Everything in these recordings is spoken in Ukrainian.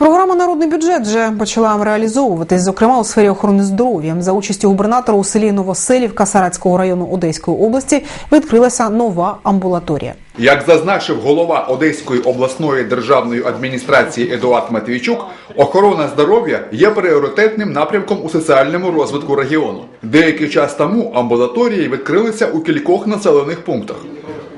Програма Народний бюджет вже почала реалізовуватись, зокрема у сфері охорони здоров'я. За участю губернатора у селі Новоселівка Саратського району Одеської області відкрилася нова амбулаторія. Як зазначив голова Одеської обласної державної адміністрації Едуард Матвійчук, охорона здоров'я є пріоритетним напрямком у соціальному розвитку регіону. Деякий час тому амбулаторії відкрилися у кількох населених пунктах.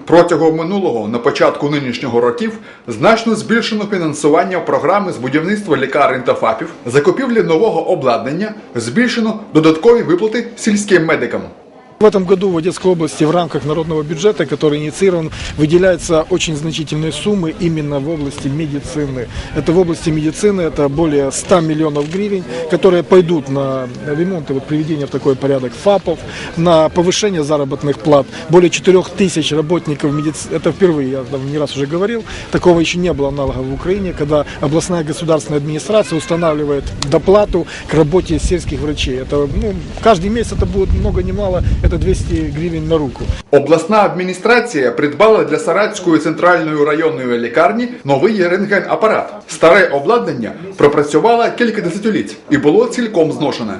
Протягом минулого на початку нинішнього років значно збільшено фінансування програми з будівництва лікарень та ФАПів, закупівлі нового обладнання, збільшено додаткові виплати сільським медикам. В этом году в Одесской области в рамках народного бюджета, который инициирован, выделяются очень значительные суммы именно в области медицины. Это в области медицины это более 100 миллионов гривен, которые пойдут на ремонт и вот приведение в такой порядок ФАПов, на повышение заработных плат. Более 4 тысяч работников медицины, это впервые, я там не раз уже говорил, такого еще не было аналога в Украине, когда областная государственная администрация устанавливает доплату к работе сельских врачей. Это, ну, каждый месяц это будет много ни мало, это 200 гривен на руку. Обласна адміністрація придбала для Саратської центральної районної лікарні новий рентген-апарат. Старе обладнання пропрацювало кілька десятиліть і було цілком зношене.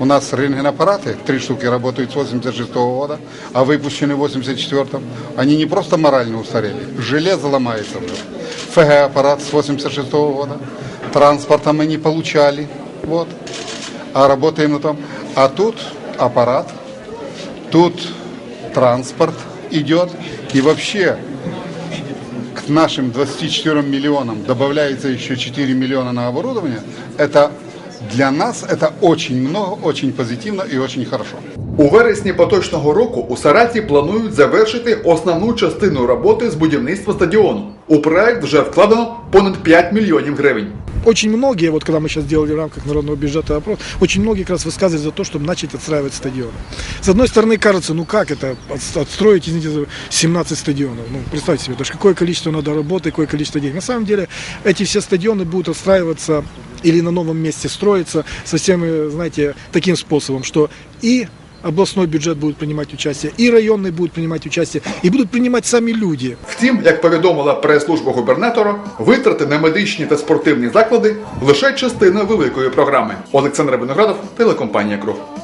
У нас рентгенаппараты, три штуки работают с 86 года, а выпущены в 84-м. Они не просто морально устарели, железо ломается уже. ФГ-аппарат с 86 года, транспорта мы не получали, вот, а работаем на том. А тут аппарат, тут транспорт идет, и вообще к нашим 24 миллионам добавляется еще 4 миллиона на оборудование, это для нас это очень много, очень позитивно и очень хорошо. У вересні поточного року у Сараті планують завершити основну частину роботи з будівництва стадіону. У проект вже вкладено понад 5 мільйонів гривень. Очень многие, вот когда мы сейчас делали в рамках народного бюджета опрос, очень многие как раз высказывались за то, чтобы начать отстраивать стадионы. С одной стороны, кажется, ну как это, от- отстроить, извините, 17 стадионов. Ну, представьте себе, даже какое количество надо работы, какое количество денег. На самом деле, эти все стадионы будут отстраиваться или на новом месте строиться совсем, э, знаете, таким способом, что и областной бюджет будет принимать участие, и районный будет принимать участие, и будут принимать сами люди. Втім, як повідомила прес-служба губернатора, витрати на медичні та спортивні заклади лише частина великої програми. Олександр Виноградов, телекомпанія Круг.